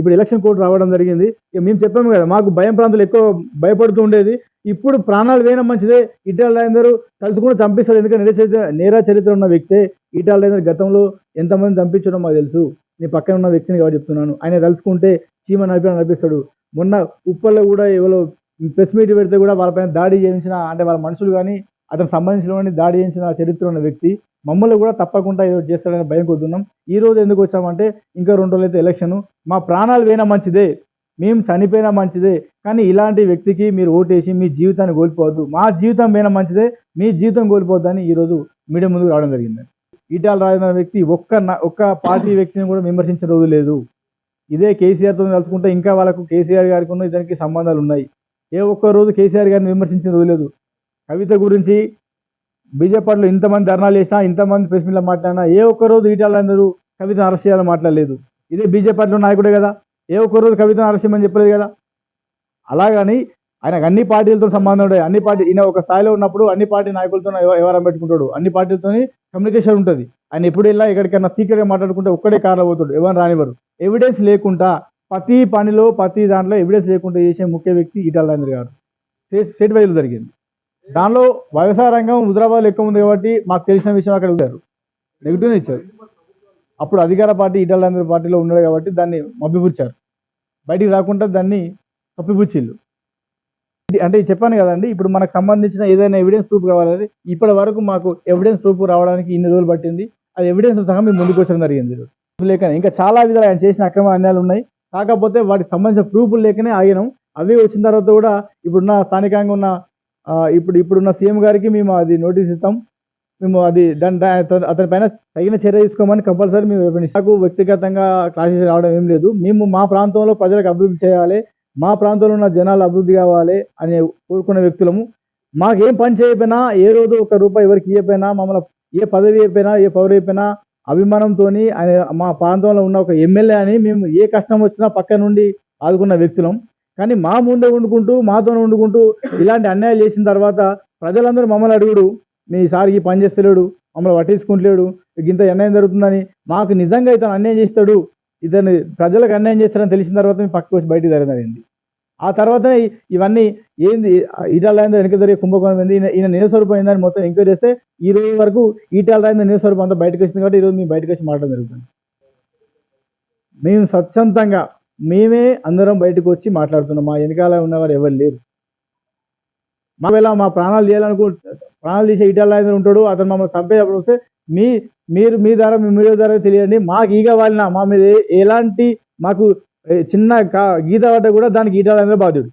ఇప్పుడు election code రావడం జరిగింది. ఇక మేము చెప్పాము కదా మాకు భయం ప్రాంతాలు ఎక్కువ భయపడుతూ ఉండేది. ఇప్పుడు ప్రాణాలు వేయడం మంచిదే. ఈటాల రాజేందరు తలుచుకుని చంపిస్తాడు ఎందుకంటే నేర చరిత్ర నేరా చరిత్ర ఉన్న వ్యక్తే ఈటాల రాజేందర్ గతంలో ఎంతమంది చంపించడం మాకు తెలుసు. నీ పక్కన ఉన్న వ్యక్తిని కాబట్టి చెప్తున్నాను. ఆయన తలుచుకుంటే చీమ నడిపిన నడిపిస్తాడు మొన్న ఉప్పల్లో కూడా ఎవరో ప్రెస్ మీట్ పెడితే కూడా వాళ్ళపైన దాడి చేయించిన అంటే వాళ్ళ మనుషులు కానీ అతనికి సంబంధించిన దాడి చేయించిన చరిత్ర ఉన్న వ్యక్తి మమ్మల్ని కూడా తప్పకుండా ఏదో చేస్తాడని భయం కొద్దున్నాం ఈ రోజు ఎందుకు వచ్చామంటే ఇంకా రెండు రోజులు అయితే ఎలక్షన్. మా ప్రాణాలు పోయినా మంచిదే. మేము చనిపోయినా మంచిదే. కానీ ఇలాంటి వ్యక్తికి మీరు ఓటేసి మీ జీవితాన్ని కోల్పోవద్దు. మా జీవితం పోయినా మంచిదే మీ జీవితం కోల్పోవద్దని ఈరోజు మీడియా ముందుకు రావడం జరిగింది. ఈటాల రాజేంద్ర వ్యక్తి ఒక్క ఒక్క పార్టీ వ్యక్తిని కూడా విమర్శించిన రోజు లేదు. ఇదే కేసీఆర్తో తలుచుకుంటే ఇంకా వాళ్ళకు కేసీఆర్ గారికి ఉన్న ఇతనికి సంబంధాలు ఉన్నాయి. ఏ ఒక్క రోజు కేసీఆర్ గారిని విమర్శించిన రోజు లేదు. కవిత గురించి బీజేపీలో ఇంతమంది ధర్నాలు చేసినా ఇంతమంది ప్రెస్ మీట్లో మాట్లాడినా ఏ ఒక్క రోజు ఈటాల అందరూ కవితను అరెస్ట్ చేయాలని మాట్లాడలేదు. ఇదే బీజేపీలో నాయకుడే కదా. ఏ ఒక్క రోజు కవితను అరెస్ట్ చేయమని చెప్పలేదు కదా. అలాగని ఆయనకు అన్ని పార్టీలతో సంబంధం ఉంటాయి. అన్ని పార్టీ ఈయన ఒక స్థాయిలో ఉన్నప్పుడు అన్ని పార్టీ నాయకులతో వ్యవహారం పెట్టుకుంటాడు. అన్ని పార్టీలతో కమ్యూనికేషన్ ఉంటుంది. ఆయన ఎప్పుడు వెళ్ళా ఎక్కడికైనా సీక్రెట్గా మాట్లాడుకుంటే ఒక్కడే కార్లో పోతాడు. ఎవరు రానివ్వరు. ఎవిడెన్స్ లేకుండా ప్రతి పనిలో ప్రతి దాంట్లో ఎవిడెన్స్ లేకుండా చేసే ముఖ్య వ్యక్తి ఈటల రాజేంద్ర గారు. స్టేట్ స్టేట్ వైజ్లో జరిగింది. దానిలో వ్యవసాయ రంగం హుజరాబాద్ ఎక్కువ ఉంది కాబట్టి మాకు తెలిసిన విషయం అక్కడ ఇచ్చారు నెగిటివ్నే ఇచ్చారు. అప్పుడు అధికార పార్టీ ఈటల పార్టీలో ఉన్నాడు కాబట్టి దాన్ని మబ్బిపుచ్చారు బయటికి రాకుండా దాన్ని తప్పిపుచ్చిళ్ళు అంటే చెప్పాను కదండి ఇప్పుడు మనకు సంబంధించిన ఏదైనా ఎవిడెన్స్ ప్రూఫ్ కావాలని ఇప్పటి వరకు మాకు ఎవిడెన్స్ ప్రూఫ్ రావడానికి ఇన్ని రోజులు పట్టింది. అది ఎవిడెన్స్ సహా మేము ముందుకు వచ్చడం జరిగింది. లేక ఇంకా చాలా విధాలు ఆయన చేసిన అక్రమ అన్యాయాలు ఉన్నాయి. కాకపోతే వాటికి సంబంధించిన ప్రూఫ్లు లేకనే ఆగినాం. అవి వచ్చిన తర్వాత కూడా ఇప్పుడున్న స్థానికంగా ఉన్న ఇప్పుడు ఇప్పుడున్న సీఎం గారికి మేము అది నోటీస్ ఇస్తాం. మేము అది దాని అతని- పైన తగిన చర్య తీసుకోమని కంపల్సరీ మేము నాకు వ్యక్తిగతంగా క్లాసెస్ రావడం ఏం లేదు. మేము మా ప్రాంతంలో ప్రజలకు అభివృద్ధి చేయాలి. మా ప్రాంతంలో ఉన్న జనాలు అభివృద్ధి కావాలి అని కోరుకునే వ్యక్తులము. మాకేం పని చేయకపోయినా ఏ రోజు ఒక రూపాయి ఎవరికి ఇవ్వకపోయినా మమ్మల్ని ఏ పదవి అయిపోయినా ఏ పౌరు అయిపోయినా అభిమానంతో ఆయన మా ప్రాంతంలో ఉన్న ఒక ఎమ్మెల్యే అని మేము ఏ కష్టం వచ్చినా పక్క నుండి ఆదుకున్న వ్యక్తులం. కానీ మా ముందే వండుకుంటూ మాతో వండుకుంటూ ఇలాంటి అన్యాయాలు చేసిన తర్వాత ప్రజలందరూ మమ్మల్ని అడుగుడు మీ సారికి పని చేస్తలేడు మమ్మల్ని పట్టించుకుంటలేడు ఇంత అన్యాయం జరుగుతుందని మాకు నిజంగా ఇతను అన్యాయం చేస్తాడు ఇతను ప్రజలకు అన్యాయం చేస్తాడని తెలిసిన తర్వాత మేము పక్కకు వచ్చి బయటకు జరిగింది ఆ తర్వాతనే ఇవన్నీ ఏంది ఈటాల రాజేంద్ర వెనక జరిగే కుంభకోణం ఏంది ఈయన ఈయన నిరస్వరూపం ఏందని మొత్తం ఎంక్వైరీ చేస్తే ఈ రోజు వరకు ఈటాల రాజేంద్ర నిరస్వరూపం అంతా బయటకు వచ్చింది కాబట్టి ఈ రోజు మేము బయటకు వచ్చి మాట్లాడడం జరుగుతుంది. మేము స్వచ్ఛందంగా మేమే అందరం బయటకు వచ్చి మాట్లాడుతున్నాం. మా వెనకాల ఉన్నవారు ఎవరు లేరు. మా వేళ మా ప్రాణాలు తీయాలనుకో ప్రాణాలు తీసే ఈటాల ఉంటాడు. అతను మమ్మల్ని చంపేటప్పుడు వస్తే మీ మీరు మీ ద్వారా మీ మీడియా ద్వారా తెలియండి. మాకు ఈగ వాలిన మా మీద ఎలాంటి మాకు చిన్న గీత పడ్డ కూడా దానికి ఈటాల బాధ్యుడు.